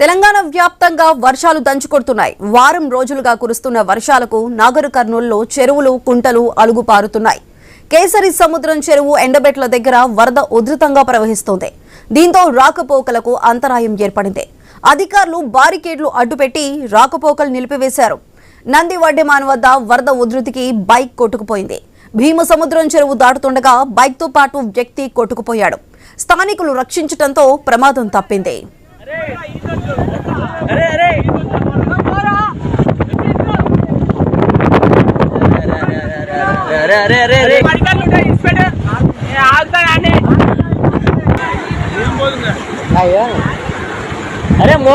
తెలంగాణ వ్యాప్తంగా వర్షాలు దంచుకొడుతున్నాయి. వారం రోజులుగా కురుస్తున్న వర్షాలకు నాగర్ కర్నూలులో చెరువులు కుంటలు అలుగుపారుతున్నాయి. కేసరి సముద్రం చెరువు ఎండబెట్ల దగ్గర వరద ఉధృతంగా ప్రవహిస్తోంది. దీంతో రాకపోకలకు అంతరాయం ఏర్పడింది. అధికారులు బారికేడ్లు అడ్డుపెట్టి రాకపోకలు నిలిపివేశారు. నంది వడ్డెమాన్ వద్ద వరద ఉధృతికి బైక్ కొట్టుకుపోయింది. భీమ సముద్రం చెరువు దాటుతుండగా బైక్తో పాటు వ్యక్తి కొట్టుకుపోయాడు. స్థానికులు రక్షించడంతో ప్రమాదం తప్పింది. అరే అరే. అరే అరే అరే అరే అరే. మో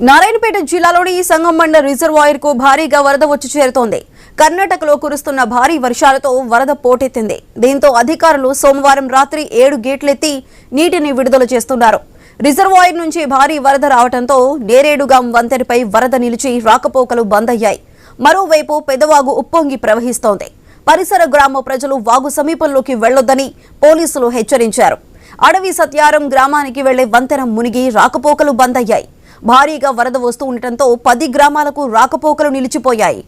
నారాయణపేట జిల్లాలోని సంగమండ రిజర్వాయర్కు భారీగా వరద వచ్చి చేరుతోంది. కర్ణాటకలో కురుస్తున్న భారీ వర్షాలతో వరద పోటెత్తింది. దీంతో అధికారులు సోమవారం రాత్రి ఏడు గేట్లెత్తి నీటిని విడుదల చేస్తున్నారు. రిజర్వాయర్ నుంచి భారీ వరద రావడంతో నేరేడుగాం వంతెనపై వరద నిలిచి రాకపోకలు బంద్ అయ్యాయి మరోవైపు పెదవాగు ఉప్పొంగి ప్రవహిస్తోంది. పరిసర గ్రామ ప్రజలు వాగు సమీపంలోకి వెళ్ళొద్దని పోలీసులు హెచ్చరించారు. అడవి సత్యారం గ్రామానికి వెళ్ళే వంతెన మునిగి రాకపోకలు బంద్ అయ్యాయి భారీగా వరద వస్తూ ఉండటంతో పది గ్రామాలకు రాకపోకలు నిలిచిపోయాయి.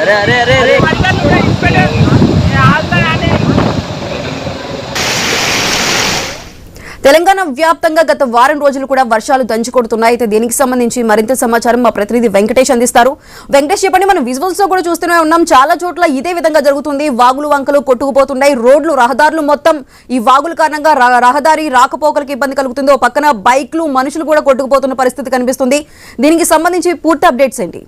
అరే అరే అరే తెలంగాణ వ్యాప్తంగా గత వారం రోజులు కూడా వర్షాలు దంచుకొడుతున్నాయి. అయితే దీనికి సంబంధించి మరింత సమాచారం మా ప్రతినిధి వెంకటేష్ అందిస్తారు. వెంకటేష్ చెప్పండి మనం విజువల్స్లో కూడా చూస్తూనే ఉన్నాం. చాలా చోట్ల ఇదే విధంగా జరుగుతుంది. వాగులు వంకలు కొట్టుకుపోతున్నాయి. రోడ్లు రహదారులు మొత్తం ఈ వాగుల కారణంగా ర- రహదారి రాకపోకలకు ఇబ్బంది కలుగుతుంది ఓ పక్కన బైక్లు మనుషులు కూడా కొట్టుకుపోతున్న పరిస్థితి కనిపిస్తుంది. దీనికి సంబంధించి పూర్తి అప్డేట్స్ ఏంటి?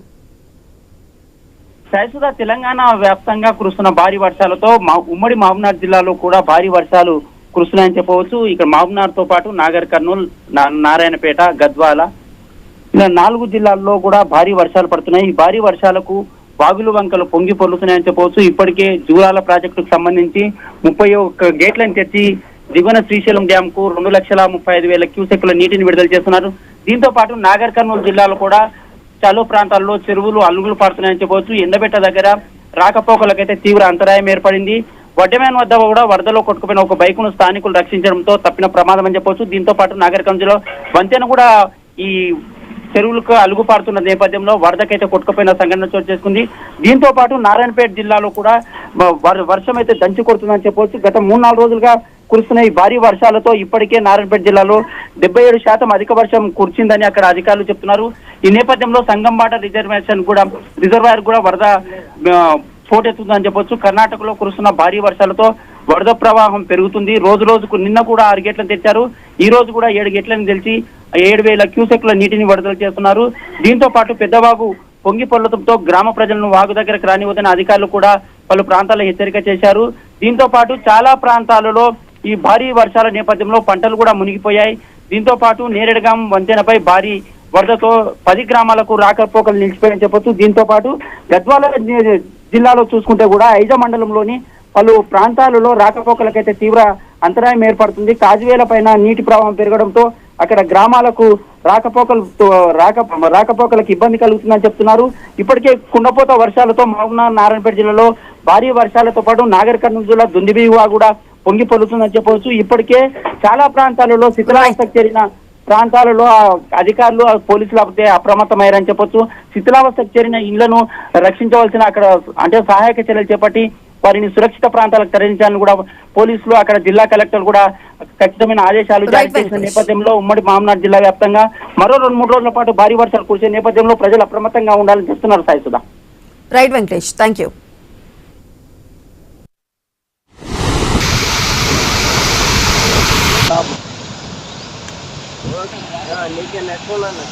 శాశ్వత తెలంగాణ వ్యాప్తంగా కురుస్తున్న భారీ వర్షాలతో మా ఉమ్మడి మహబూబ్నగర్ జిల్లాలో కూడా భారీ వర్షాలు కురుస్తున్నాయని చెప్పవచ్చు ఇక్కడ మహబూబ్నగర్తో పాటు నాగర్ కర్నూల్ నా- నారాయణపేట గద్వాల. ఇలా నాలుగు జిల్లాల్లో కూడా భారీ వర్షాలు పడుతున్నాయి. ఈ భారీ వర్షాలకు వాగులు వంకలు పొంగి పొల్లుతున్నాయని చెప్పవచ్చు. ఇప్పటికే జూరాల ప్రాజెక్టుకు సంబంధించి ముప్పై ఒక్క గేట్లను తెచ్చి దిగువన శ్రీశైలం డ్యామ్కు రెండు లక్షల ముప్పై ఐదు వేల క్యూసెక్ల నీటిని విడుదల చేస్తున్నారు. దీంతో పాటు నాగర్ కర్నూలు జిల్లాలో కూడా చలో ప్రాంతాల్లో చెరువులు అలుగులు పడుతున్నాయని చెప్పవచ్చు. ఎండబెట్ట దగ్గర రాకపోకలకైతే తీవ్ర అంతరాయం ఏర్పడింది. వడ్డెమేన్ వద్ద కూడా వరదలో కొట్టుకుపోయిన ఒక బైకును స్థానికులు రక్షించడంతో తప్పిన ప్రమాదం అని చెప్పవచ్చు దీంతో పాటు నాగరికంజలో వంతెన కూడా ఈ చెరువులకు అలుగుపారుతున్న నేపథ్యంలో వరదకైతే కొట్టుకుపోయిన సంఘటన చోటు చేసుకుంది. దీంతో పాటు నారాయణపేట జిల్లాలో కూడా వర్షం అయితే దంచి కొడుతుందని చెప్పవచ్చు గత మూడు నాలుగు రోజులుగా కురుస్తున్న ఈ భారీ వర్షాలతో ఇప్పటికే నారాయణపేట జిల్లాలో డెబ్బై ఏడు శాతం అధిక వర్షం కురిచిందని అక్కడ అధికారులు చెప్తున్నారు. ఈ నేపథ్యంలో సంగంబాట రిజర్వేషన్ కూడా రిజర్వాయర్ కూడా వరద పోటెత్తుందని చెప్పొచ్చు. కర్ణాటకలో కురుస్తున్న భారీ వర్షాలతో వరద ప్రవాహం పెరుగుతుంది. రోజు రోజుకు నిన్న కూడా ఆరు గేట్లను తెచ్చారు ఈ రోజు కూడా ఏడు గేట్లను తెలిసి ఏడు వేల క్యూసెక్ల నీటిని విడుదల చేస్తున్నారు. దీంతో పాటు పెద్దవాగు పొంగి పొల్లతంతో గ్రామ ప్రజలను వాగు దగ్గరకు రానివద్దని అధికారులు కూడా పలు ప్రాంతాల్లో హెచ్చరిక చేశారు. దీంతో పాటు చాలా ప్రాంతాలలో ఈ భారీ వర్షాల నేపథ్యంలో పంటలు కూడా మునిగిపోయాయి. దీంతో పాటు నేరేడుగాం వంతెనపై భారీ వరదతో పది గ్రామాలకు రాకపోకలు నిలిచిపోయాయని చెప్పొచ్చు. దీంతో పాటు గద్వాల జిల్లాలో చూసుకుంటే కూడా ఐజ మండలంలోని పలు ప్రాంతాలలో రాకపోకలకైతే తీవ్ర అంతరాయం ఏర్పడుతుంది. కాజువేల పైన నీటి ప్రవాహం పెరగడంతో అక్కడ గ్రామాలకు రాకపోకలు రాక రాకపోకలకు ఇబ్బంది కలుగుతుందని చెప్తున్నారు. ఇప్పటికే కుండపోత వర్షాలతో మహబూబ్నగర్ నారాయణపేట జిల్లాలో భారీ వర్షాలతో పాటు నాగర్ కర్నూలు జిల్లా దుందిబీవా కూడా పొంగి పొలుతుందని చెప్పవచ్చు. ఇప్పటికే చాలా ప్రాంతాలలో శిథిలావస్థకు చేరిన ప్రాంతాలలో అధికారులు పోలీసులు అప్రమత్తమయ్యారని చెప్పొచ్చు. శిథిలావస్థకు చేరిన ఇళ్ళను రక్షించవలసిన అక్కడ అంటే సహాయక చర్యలు చేపట్టి వారిని సురక్షిత ప్రాంతాలకు తరలించాలని కూడా పోలీసులు అక్కడ జిల్లా కలెక్టర్ కూడా ఖచ్చితమైన ఆదేశాలు జారీ చేసిన. నేపథ్యంలో ఉమ్మడి మామనాడు జిల్లా వ్యాప్తంగా మరో రెండు మూడు రోజుల పాటు భారీ వర్షాలు కురిసే నేపథ్యంలో ప్రజలు అప్రమత్తంగా ఉండాలని చెప్తున్నారు Sai Sudha. Right Venkatesh thank you બોલો ને